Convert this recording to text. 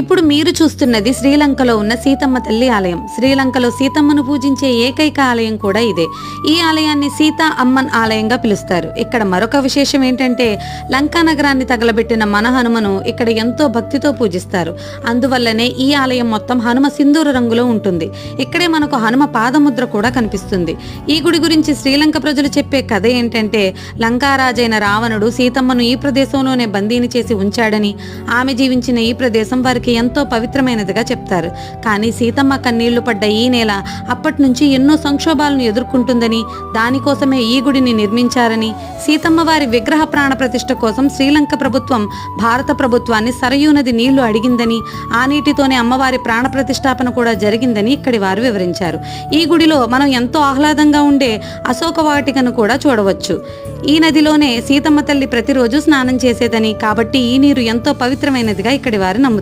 ఇప్పుడు మీరు చూస్తున్నది శ్రీలంకలో ఉన్న సీతమ్మ తల్లి ఆలయం. శ్రీలంకలో సీతమ్మను పూజించే ఏకైక ఆలయం కూడా ఇదే. ఈ ఆలయాన్ని సీతా అమ్మన్ ఆలయంగా పిలుస్తారు. ఇక్కడ మరొక విశేషం ఏంటంటే లంకా నగరాన్ని తగలబెట్టిన మన హనుమను ఇక్కడ ఎంతో భక్తితో పూజిస్తారు. అందువల్లనే ఈ ఆలయం మొత్తం హనుమ సింధూర రంగులో ఉంటుంది. ఇక్కడే మనకు హనుమ పాదముద్ర కూడా కనిపిస్తుంది. ఈ గుడి గురించి శ్రీలంక ప్రజలు చెప్పే కథ ఏంటంటే లంకారాజైన రావణుడు సీతమ్మను ఈ ప్రదేశంలోనే బందీని చేసి ఉంచాడని ఆమె జీవించిన ఈ ప్రదేశం వారికి ఎంతో పవిత్రమైనదిగా చెప్తారు. కానీ సీతమ్మ కన్నీళ్ళు పడ్డ ఈ నేల అప్పటి నుంచి ఎన్నో సంక్షోభాలను ఎదుర్కొంటుందని దానికోసమే ఈ గుడిని నిర్మించారని సీతమ్మ వారి విగ్రహ ప్రాణ ప్రతిష్ఠ కోసం శ్రీలంక ప్రభుత్వం భారత ప్రభుత్వాన్ని సరయూ నది నీళ్ళు అడిగిందని ఆ నీటితోనే అమ్మవారి ప్రాణ ప్రతిష్టాపన కూడా జరిగిందని ఇక్కడి వారు వివరించారు. ఈ గుడిలో మనం ఎంతో ఆహ్లాదంగా ఉండే అశోక వాటికను కూడా చూడవచ్చు. ఈ నదిలోనే సీతమ్మ తల్లి ప్రతిరోజు స్నానం చేసేదని కాబట్టి ఈ నీరు ఎంతో పవిత్రమైనదిగా ఇక్కడి వారు నమ్ముతారు.